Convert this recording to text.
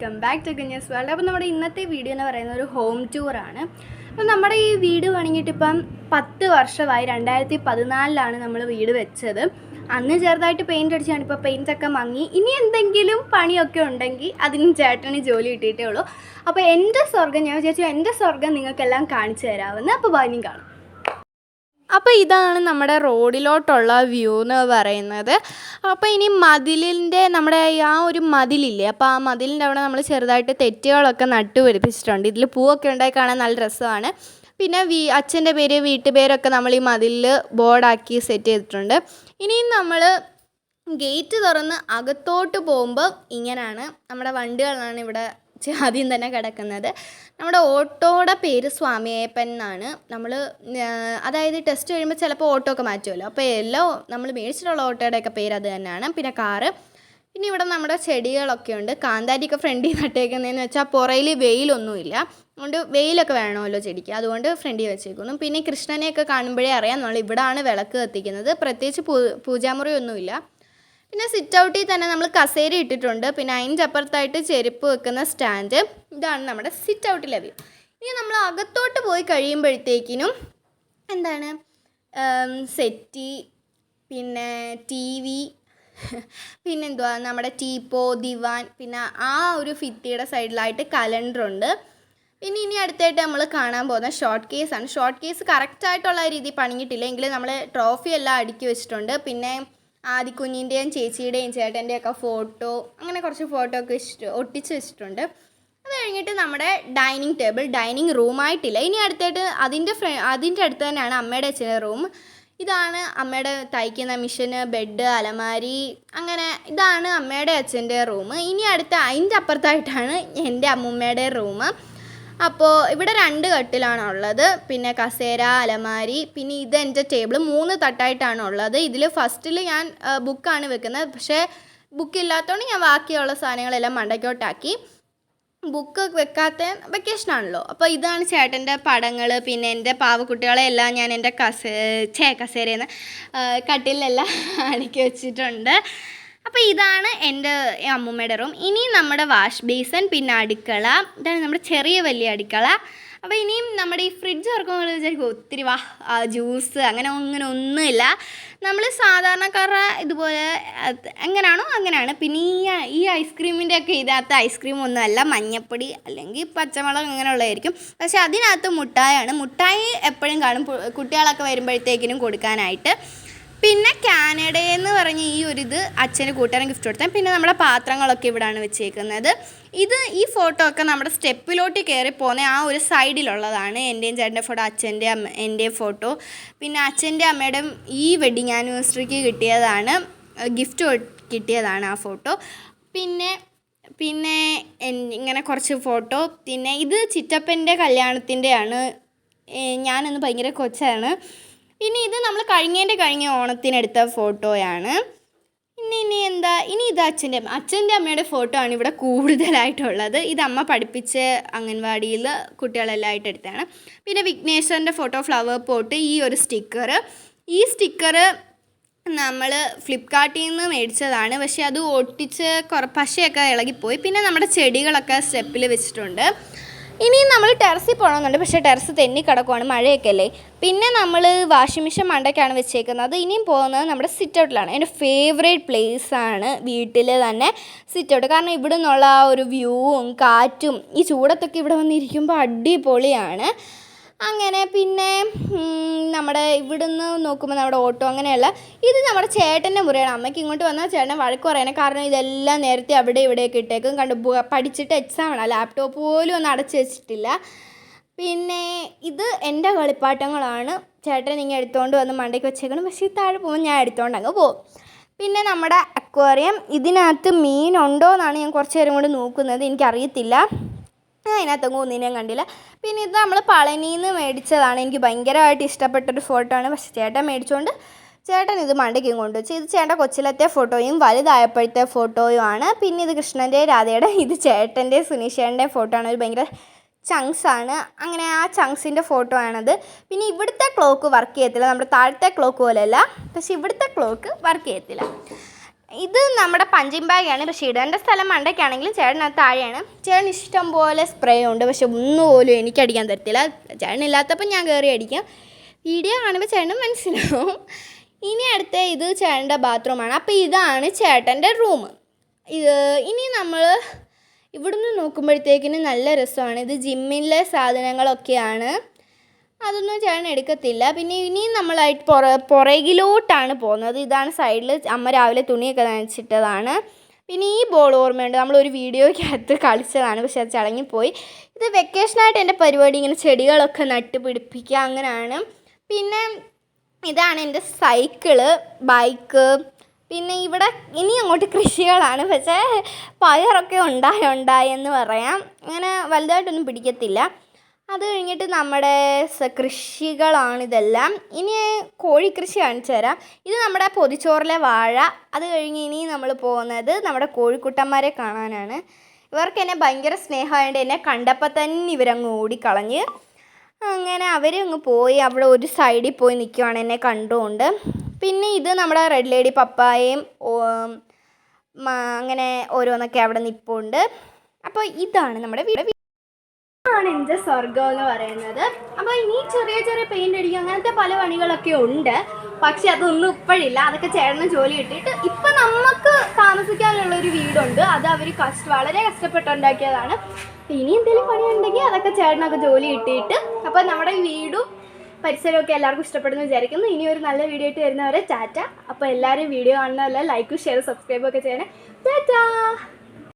Welcome back to Kunjas world അപ്പോൾ നമ്മുടെ ഇന്നത്തെ വീഡിയോ എന്ന് പറയുന്നത് ഒരു ഹോം ടൂറാണ് അപ്പം നമ്മുടെ ഈ വീട് പണിഞ്ഞിട്ട് പത്ത് വർഷമായി രണ്ടായിരത്തി പതിനാലിലാണ് നമ്മൾ വീട് വെച്ചത്. അന്ന് ചെറുതായിട്ട് പെയിന്റ് അടിച്ചാണ് ഇപ്പോൾ പെയിന്റ് ഒക്കെ മങ്ങി. ഇനി എന്തെങ്കിലും പണിയൊക്കെ ഉണ്ടെങ്കിൽ അതിന് ചേട്ടന് ജോലി കിട്ടിയിട്ടേ ഉള്ളൂ. അപ്പോൾ എന്റെ സ്വർഗം ഞാൻ വിചാരിച്ചു എന്റെ സ്വർഗം നിങ്ങൾക്കെല്ലാം കാണിച്ചു തരാമെന്ന്. അപ്പോൾ ബാനിയും കാണും. അപ്പോൾ ഇതാണ് നമ്മുടെ റോഡിലോട്ടുള്ള വ്യൂ എന്ന് പറയുന്നത്. അപ്പോൾ ഇനി മതിലിന്റെ നമ്മുടെ ആ ഒരു മതിലില്ലേ അപ്പോൾ ആ മതിലിന്റെ അവിടെ നമ്മൾ ചെറുതായിട്ട് തെറ്റുകളൊക്കെ നട്ടു പിടിപ്പിച്ചിട്ടുണ്ട്. ഇതിൽ പൂവൊക്കെ ഉണ്ടായി കാണാൻ നല്ല രസമാണ്. പിന്നെ വീ അച്ഛന്റെ പേര് വീട്ടുപേരൊക്കെ നമ്മൾ ഈ മതിലിൽ ബോർഡാക്കി സെറ്റ് ചെയ്തിട്ടുണ്ട്. ഇനിയും നമ്മൾ ഗേറ്റ് തുറന്ന് അകത്തോട്ട് പോകുമ്പോൾ ഇങ്ങനെയാണ് നമ്മുടെ വണ്ടികളാണ് ഇവിടെ ആദ്യം തന്നെ കിടക്കുന്നത്. നമ്മുടെ ഓട്ടോയുടെ പേര് സ്വാമിയേപ്പൻ എന്നാണ്. നമ്മൾ അതായത് ടെസ്റ്റ് കഴിയുമ്പോൾ ചിലപ്പോൾ ഓട്ടോ ഒക്കെ മാറ്റുമല്ലോ അപ്പോൾ എല്ലാം നമ്മൾ മേടിച്ചിട്ടുള്ള ഓട്ടോയുടെയൊക്കെ പേര് അത് തന്നെയാണ് പിന്നെ കാറ്. പിന്നെ ഇവിടെ നമ്മുടെ ചെടികളൊക്കെ ഉണ്ട്. കാന്താരിയൊക്കെ ഫ്രണ്ടിൽ നട്ടേക്കുന്നതെന്ന് വെച്ചാൽ പുറയിൽ വെയിലൊന്നുമില്ല. അതുകൊണ്ട് വെയിലൊക്കെ വേണമല്ലോ ചെടിക്ക്. അതുകൊണ്ട് ഫ്രണ്ടിൽ വെച്ചേക്കുന്നു. പിന്നെ കൃഷ്ണനെയൊക്കെ കാണുമ്പോഴേ അറിയാം നമ്മൾ ഇവിടാണ് വിളക്ക് കത്തിക്കുന്നത്. പ്രത്യേകിച്ച് പൂ പൂജാമുറി ഒന്നുമില്ല. പിന്നെ സിറ്റ് ഔട്ടിൽ തന്നെ നമ്മൾ കസേര ഇട്ടിട്ടുണ്ട്. പിന്നെ അതിന്റെ അപ്പുറത്തായിട്ട് ചെരുപ്പ് വെക്കുന്ന സ്റ്റാൻഡ് ഇതാണ് നമ്മുടെ സിറ്റ് ഔട്ടിലെ വ്യൂ ഇനി നമ്മൾ അകത്തോട്ട് പോയി കഴിയുമ്പോഴത്തേക്കിനും എന്താണ്? സെറ്റി പിന്നെ ടി വി പിന്നെന്തുവാ? നമ്മുടെ ടീപ്പോ ദിവാൻ പിന്നെ ആ ഒരു ഫിത്തിയുടെ സൈഡിലായിട്ട് കലണ്ടറുണ്ട് പിന്നെ ഇനി അടുത്തായിട്ട് നമ്മൾ കാണാൻ പോകുന്ന ഷോർട്ട് കേസാണ് ഷോർട്ട് കേസ് കറക്റ്റായിട്ടുള്ള രീതിയിൽ പണിഞ്ഞിട്ടില്ല. എങ്കിലും നമ്മൾ ട്രോഫി എല്ലാം അടുക്കി വെച്ചിട്ടുണ്ട്. പിന്നെ ആദിക്കുഞ്ഞിന്റെയും ചേച്ചിയുടെയും ചേട്ടന്റെയൊക്കെ ഫോട്ടോ അങ്ങനെ കുറച്ച് ഫോട്ടോ ഒക്കെ ഇഷ്ട ഒട്ടിച്ച് വെച്ചിട്ടുണ്ട്. അത് കഴിഞ്ഞിട്ട് നമ്മുടെ ഡൈനിങ് ടേബിൾ ഡൈനിങ് റൂമായിട്ടില്ല ഇനി അടുത്തായിട്ട് അതിന്റെ ഫ്ര അതിന്റെ അടുത്ത് തന്നെയാണ് അമ്മയുടെ അച്ഛന്റെ റൂം. ഇതാണ് അമ്മയുടെ തയ്ക്കുന്ന മിഷന് ബെഡ് അലമാരി അങ്ങനെ ഇതാണ് അമ്മയുടെ അച്ഛന്റെ റൂം. ഇനി അടുത്ത അതിന്റെ അപ്പുറത്തായിട്ടാണ് എന്റെ അമ്മൂമ്മയുടെ റൂം. അപ്പോൾ ഇവിടെ രണ്ട് കട്ടിലാണ് ഉള്ളത്. പിന്നെ കസേര അലമാരി പിന്നെ ഇത് എന്റെ ടേബിൾ മൂന്ന് തട്ടായിട്ടാണ് ഉള്ളത്. ഇതിൽ ഫസ്റ്റിൽ ഞാൻ ബുക്കാണ് വെക്കുന്നത്. പക്ഷേ ബുക്ക് ഇല്ലാത്തതുകൊണ്ട് ഞാൻ ബാക്കിയുള്ള സാധനങ്ങളെല്ലാം മണ്ടയ്ക്കോട്ടാക്കി. ബുക്ക് വെക്കാത്ത വെക്കേഷൻ ആണല്ലോ അപ്പോൾ ഇതാണ് ചേട്ടന്റെ പടങ്ങൾ പിന്നെ എന്റെ പാവക്കുട്ടികളെ എല്ലാം ഞാൻ എന്റെ കസേ ചേ കസേരയെന്ന് കട്ടിലെല്ലാം അടുക്കി വെച്ചിട്ടുണ്ട്. അപ്പോൾ ഇതാണ് എന്റെ അമ്മൂമ്മയുടെ റൂം ഇനി നമ്മുടെ വാഷ് ബേസൺ പിന്നെ അടുക്കള. ഇതാണ് നമ്മുടെ ചെറിയ വലിയ അടുക്കള. അപ്പോൾ ഇനിയും നമ്മുടെ ഈ ഫ്രിഡ്ജ് തുറക്കുമ്പോൾ വിചാരിക്കും ഒത്തിരി വാ ജ്യൂസ് അങ്ങനെ അങ്ങനെ ഒന്നുമില്ല. നമ്മൾ സാധാരണക്കാരുടെ ഇതുപോലെ എങ്ങനെയാണോ അങ്ങനെയാണ്. പിന്നെ ഈ ഈ ഐസ്ക്രീമിന്റെ ഒക്കെ ഇതിനകത്ത് ഐസ്ക്രീം ഒന്നുമല്ല മഞ്ഞപ്പൊടി അല്ലെങ്കിൽ പച്ചമുളക് അങ്ങനെയുള്ളതായിരിക്കും പക്ഷേ അതിനകത്ത് മുട്ടായാണ് മുട്ടായി എപ്പോഴും കാണും. കുട്ടികളൊക്കെ വരുമ്പോഴത്തേക്കിനും കൊടുക്കാനായിട്ട്. പിന്നെ കാനഡയെന്ന് പറഞ്ഞ ഈ ഒരു ഇത് അച്ഛന് കൂട്ടുകാരൻ ഗിഫ്റ്റ് കൊടുത്താൽ പിന്നെ നമ്മുടെ പാത്രങ്ങളൊക്കെ ഇവിടെയാണ് വെച്ചേക്കുന്നത്. ഇത് ഈ ഫോട്ടോ ഒക്കെ നമ്മുടെ സ്റ്റെപ്പിലോട്ട് കയറി പോകുന്ന ആ ഒരു സൈഡിലുള്ളതാണ് എന്റെയും ചേട്ടന്റെ ഫോട്ടോ അച്ഛന്റെ അമ്മ എന്റെയും ഫോട്ടോ പിന്നെ അച്ഛന്റെ അമ്മയുടെയും ഈ വെഡിങ് ആനിവേഴ്സറിക്ക് കിട്ടിയതാണ് ഗിഫ്റ്റ് കിട്ടിയതാണ് ആ ഫോട്ടോ പിന്നെ പിന്നെ ഇങ്ങനെ കുറച്ച് ഫോട്ടോ പിന്നെ ഇത് ചിറ്റപ്പന്റെ കല്യാണത്തിന്റെയാണ്. ഞാനൊന്ന് ഭയങ്കര കൊച്ചാണ്. പിന്നെ ഇത് നമ്മൾ കഴിഞ്ഞതിന്റെ കഴിഞ്ഞ ഓണത്തിനെടുത്ത ഫോട്ടോയാണ്. ഇനി ഇനി എന്താ? ഇനി ഇത് അച്ഛന്റെ അച്ഛന്റെ അമ്മയുടെ ഫോട്ടോ ആണ് ഇവിടെ കൂടുതലായിട്ടുള്ളത്. ഇത് അമ്മ പഠിപ്പിച്ച് അംഗൻവാടിയിൽ കുട്ടികളെല്ലാം ആയിട്ട് എടുത്തതാണ്. പിന്നെ വിഘ്നേശ്വരന്റെ ഫോട്ടോ ഫ്ലവർ പോട്ട് ഈ ഒരു സ്റ്റിക്കർ. ഈ സ്റ്റിക്കർ നമ്മൾ ഫ്ലിപ്കാർട്ടിൽ നിന്ന് മേടിച്ചതാണ്. പക്ഷേ അത് ഒട്ടിച്ച് കുറ പശയൊക്കെ ഇളകിപ്പോയി. പിന്നെ നമ്മുടെ ചെടികളൊക്കെ സ്റ്റെപ്പിൽ വെച്ചിട്ടുണ്ട്. ഇനിയും നമ്മൾ ടെറസിൽ പോകണമെന്നുണ്ട്. പക്ഷേ ടെറസ് തെന്നി കിടക്കുവാണ് മഴയൊക്കെ അല്ലേ പിന്നെ നമ്മൾ വാഷിംഗ് മെഷീൻ മണ്ടയ്ക്കാണ് വെച്ചേക്കുന്നത്. ഇനിയും പോകുന്നത് നമ്മുടെ സിറ്റ് ഔട്ടിലാണ് എന്റെ ഫേവറേറ്റ് ആണ് വീട്ടിൽ തന്നെ സിറ്റ് ഔട്ട് കാരണം ഇവിടെ നിന്നുള്ള ആ ഒരു വ്യൂവും കാറ്റും ഈ ചൂടത്തൊക്കെ ഇവിടെ വന്നിരിക്കുമ്പോൾ അടിപൊളിയാണ്. അങ്ങനെ പിന്നെ നമ്മുടെ ഇവിടുന്ന് നോക്കുമ്പോൾ നമ്മുടെ ഓട്ടോ അങ്ങനെയല്ല. ഇത് നമ്മുടെ ചേട്ടന്റെ മുറിയാണ്. അമ്മയ്ക്ക് ഇങ്ങോട്ട് വന്നാൽ ചേട്ടൻ വഴക്ക് പറയണം കാരണം ഇതെല്ലാം നേരത്തെ അവിടെ ഇവിടെയൊക്കെ ഇട്ടേക്കും. കണ്ട് പഠിച്ചിട്ട് എക്സാം ആണ്. ലാപ്ടോപ്പ് പോലും ഒന്നും അടച്ചു വെച്ചിട്ടില്ല. പിന്നെ ഇത് എന്റെ കളിപ്പാട്ടങ്ങളാണ്. ചേട്ടൻ ഇങ്ങനെ എടുത്തുകൊണ്ട് വന്ന് മണ്ടയ്ക്ക് വെച്ചേക്കണം. പക്ഷേ താഴെ പോകുമ്പോൾ ഞാൻ എടുത്തുകൊണ്ട് അങ്ങ് പോകും. പിന്നെ നമ്മുടെ അക്വേറിയം ഇതിനകത്ത് മീനുണ്ടോ എന്നാണ് ഞാൻ കുറച്ച് നേരം കൊണ്ട് നോക്കുന്നത്. എനിക്കറിയത്തില്ല. ഞാൻ അതിനകത്തൊന്നും ഒന്നിനെയും കണ്ടില്ല. പിന്നെ ഇത് നമ്മൾ പളനിയിൽ നിന്ന് മേടിച്ചതാണ്. എനിക്ക് ഭയങ്കരമായിട്ട് ഇഷ്ടപ്പെട്ടൊരു ഫോട്ടോ ആണ്. പക്ഷേ ചേട്ടൻ മേടിച്ചുകൊണ്ട് ചേട്ടൻ ഇത് മണ്ടയ്ക്കും കൊണ്ടുവച്ചു. ഇത് ചേട്ടൻ കൊച്ചിലത്തെ ഫോട്ടോയും വലുതായപ്പോഴത്തെ ഫോട്ടോയും ആണ്. പിന്നെ ഇത് കൃഷ്ണന്റെ രാധയുടെ ഇത് ചേട്ടന്റെ സുനീഷേന്റെ ഫോട്ടോ ആണ്. ഒരു ഭയങ്കര ചങ്ക്സ് ആണ്. അങ്ങനെ ആ ചങ്ക്സിന്റെ ഫോട്ടോ ആണത്. പിന്നെ ഇവിടുത്തെ ക്ലോക്ക് വർക്ക് ചെയ്യത്തില്ല. നമ്മുടെ താഴത്തെ ക്ലോക്ക് പോലെയല്ല. പക്ഷെ ഇവിടുത്തെ ക്ലോക്ക് വർക്ക് ചെയ്യത്തില്ല. ഇത് നമ്മുടെ പഞ്ചിങ് ബാഗാണ്. പക്ഷേ ഇടേണ്ട സ്ഥലം മണ്ടയ്ക്കാണെങ്കിലും ചേട്ടനത് താഴെയാണ്. ചേട്ടൻ ഇഷ്ടം പോലെ സ്പ്രേ ഉണ്ട്. പക്ഷെ ഒന്നുപോലും എനിക്ക് അടിക്കാൻ തരത്തില്ല. ചേട്ടനില്ലാത്തപ്പോൾ ഞാൻ കയറി അടിക്കാം. വീഡിയോ കാണുമ്പോൾ ചേട്ടന് മനസ്സിലാവും. ഇനി അടുത്ത ഇത് ചേട്ടന്റെ ബാത്റൂമാണ് അപ്പോൾ ഇതാണ് ചേട്ടന്റെ റൂം ഇത് ഇനി നമ്മൾ ഇവിടുന്ന് നോക്കുമ്പോഴത്തേക്കിന് നല്ല രസമാണ്. ഇത് ജിമ്മിലെ സാധനങ്ങളൊക്കെയാണ്. അതൊന്നും ചേട്ടൻ എടുക്കത്തില്ല. പിന്നെ ഇനിയും നമ്മളായിട്ട് പുറ പുറകിലോട്ടാണ് പോകുന്നത്. ഇതാണ് സൈഡിൽ അമ്മ രാവിലെ തുണിയൊക്കെ നനച്ചിട്ടതാണ്. പിന്നെ ഈ ബോൾ ഓർമ്മയുണ്ട്. നമ്മളൊരു വീഡിയോയ്ക്കകത്ത് കളിച്ചതാണ്. പക്ഷെ അത് ചടങ്ങിപ്പോയി. ഇത് വെക്കേഷനായിട്ട് എന്റെ പരിപാടി ഇങ്ങനെ ചെടികളൊക്കെ നട്ട് പിടിപ്പിക്കുക അങ്ങനെയാണ് പിന്നെ ഇതാണ് എന്റെ സൈക്കിൾ ബൈക്ക്. പിന്നെ ഇവിടെ ഇനി അങ്ങോട്ട് കൃഷികളാണ്. പക്ഷേ പയറൊക്കെ ഉണ്ടായി ഉണ്ടായി എന്ന് പറയാം. അങ്ങനെ വലുതായിട്ടൊന്നും പിടിക്കത്തില്ല. അത് കഴിഞ്ഞിട്ട് നമ്മുടെ കൃഷികളാണിതെല്ലാം ഇനി കോഴിക്കൃഷി കാണിച്ചു തരാം. ഇത് നമ്മുടെ പൊതിച്ചോറിലെ വാഴ. അത് കഴിഞ്ഞ് ഇനി നമ്മൾ പോകുന്നത് നമ്മുടെ കോഴിക്കുട്ടന്മാരെ കാണാനാണ്. ഇവർക്ക് എന്നെ ഭയങ്കര സ്നേഹമായതുകൊണ്ട് എന്നെ കണ്ടപ്പോൾ തന്നെ ഇവരങ്ങ് ഓടിക്കളഞ്ഞ് അങ്ങനെ അവരങ്ങ് പോയി. അവിടെ ഒരു സൈഡിൽ പോയി നിൽക്കുവാണ് എന്നെ കണ്ടുകൊണ്ട് പിന്നെ ഇത് നമ്മുടെ റെഡ് ലേഡി പപ്പായയും അങ്ങനെ ഓരോന്നൊക്കെ അവിടെ നിൽപ്പുണ്ട് അപ്പോൾ ഇതാണ് നമ്മുടെ വീട്. ആണ് എന്റെ സ്വർഗം എന്ന് പറയുന്നത്. അപ്പോൾ ഇനി ചെറിയ ചെറിയ പെയിന്റ് അടിക്കുക അങ്ങനത്തെ പല പണികളൊക്കെ ഉണ്ട്. പക്ഷെ അതൊന്നും ഇപ്പോഴില്ല. അതൊക്കെ ചേട്ടന് ജോലി കിട്ടിയിട്ട് ഇപ്പം നമുക്ക് താമസിക്കാനുള്ള ഒരു വീടുണ്ട്. അത് അവർ കഷ്ട വളരെ കഷ്ടപ്പെട്ടുണ്ടാക്കിയതാണ്. ഇനി എന്തെങ്കിലും പണിയുണ്ടെങ്കിൽ അതൊക്കെ ചേട്ടനൊക്കെ ജോലി കിട്ടിയിട്ട് അപ്പോൾ നമ്മുടെ ഈ വീടും പരിസരമൊക്കെ എല്ലാവർക്കും ഇഷ്ടപ്പെടുന്നു വിചാരിക്കുന്നു. ഇനി ഒരു നല്ല വീഡിയോ ആയിട്ട് വരുന്നവരെ ടാറ്റ. അപ്പോൾ എല്ലാവരും വീഡിയോ കാണുന്നതല്ല ലൈക്കും ഷെയർ സബ്സ്ക്രൈബും ഒക്കെ ചെയ്യണേ. ടാറ്റാ!